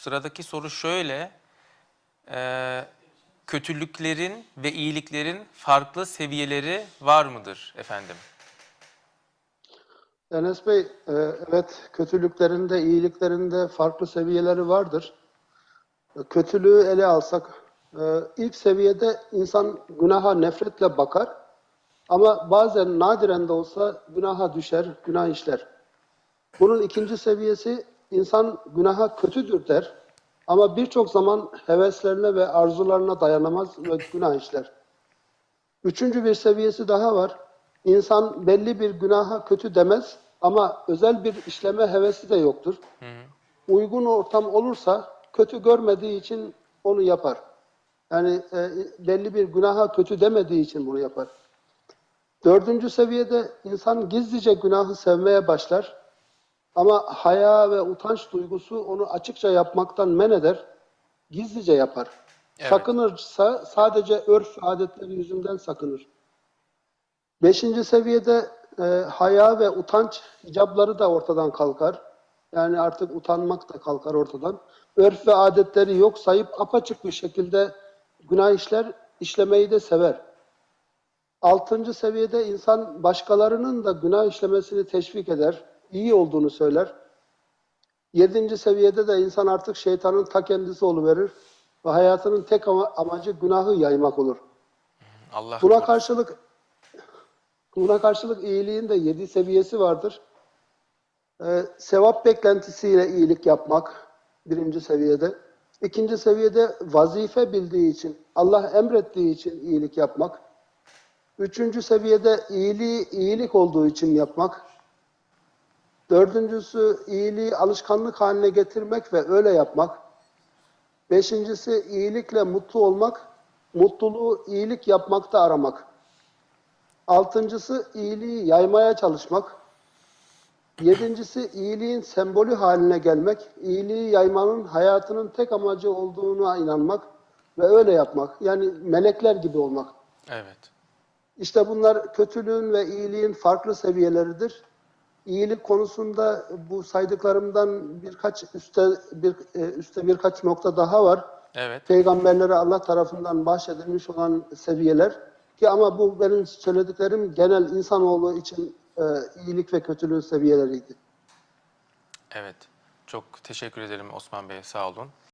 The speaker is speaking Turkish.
sıradaki soru şöyle. Ee, kötülüklerin ve iyiliklerin farklı seviyeleri var mıdır efendim? Enes Bey, e, evet kötülüklerin de iyiliklerin de farklı seviyeleri vardır. E, Kötülüğü ele alsak, e, ilk seviyede insan günaha nefretle bakar ama bazen nadiren de olsa günaha düşer, günah işler. Bunun ikinci seviyesi insan günaha kötüdür der ama birçok zaman heveslerine ve arzularına dayanamaz ve günah işler. Üçüncü bir seviyesi daha var. İnsan belli bir günaha kötü demez ama özel bir işleme hevesi de yoktur. Uygun ortam olursa kötü görmediği için onu yapar. Yani e, belli bir günaha kötü demediği için bunu yapar. Dördüncü seviyede insan gizlice günahı sevmeye başlar. Ama haya ve utanç duygusu onu açıkça yapmaktan men eder. Gizlice yapar. Evet. Sakınırsa sadece örf adetleri yüzünden sakınır. Beşinci seviyede e, haya ve utanç icabları da ortadan kalkar. Yani artık utanmak da kalkar ortadan. Örf ve adetleri yok sayıp apaçık bir şekilde günah işler, işlemeyi de sever. Altıncı seviyede insan başkalarının da günah işlemesini teşvik eder, iyi olduğunu söyler. Yedinci seviyede de insan artık şeytanın ta kendisi oluverir ve hayatının tek ama- amacı günahı yaymak olur. Allah Buna karşılık buna karşılık iyiliğin de yedi seviyesi vardır. Ee, sevap beklentisiyle iyilik yapmak birinci seviyede. İkinci seviyede vazife bildiği için, Allah emrettiği için iyilik yapmak. Üçüncü seviyede iyiliği iyilik olduğu için yapmak. Dördüncüsü iyiliği alışkanlık haline getirmek ve öyle yapmak. Beşincisi iyilikle mutlu olmak, mutluluğu iyilik yapmakta aramak. Altıncısı iyiliği yaymaya çalışmak. Yedincisi iyiliğin sembolü haline gelmek, iyiliği yaymanın hayatının tek amacı olduğuna inanmak ve öyle yapmak. Yani melekler gibi olmak. Evet. İşte bunlar kötülüğün ve iyiliğin farklı seviyeleridir. İyilik konusunda bu saydıklarımdan birkaç üstte bir e, üstte birkaç nokta daha var. Evet. Peygamberlere Allah tarafından bahşedilmiş olan seviyeler ki ama bu benim söylediklerim genel insanoğlu için e, iyilik ve kötülüğün seviyeleriydi. Evet. Çok teşekkür ederim Osman Bey. Sağ olun.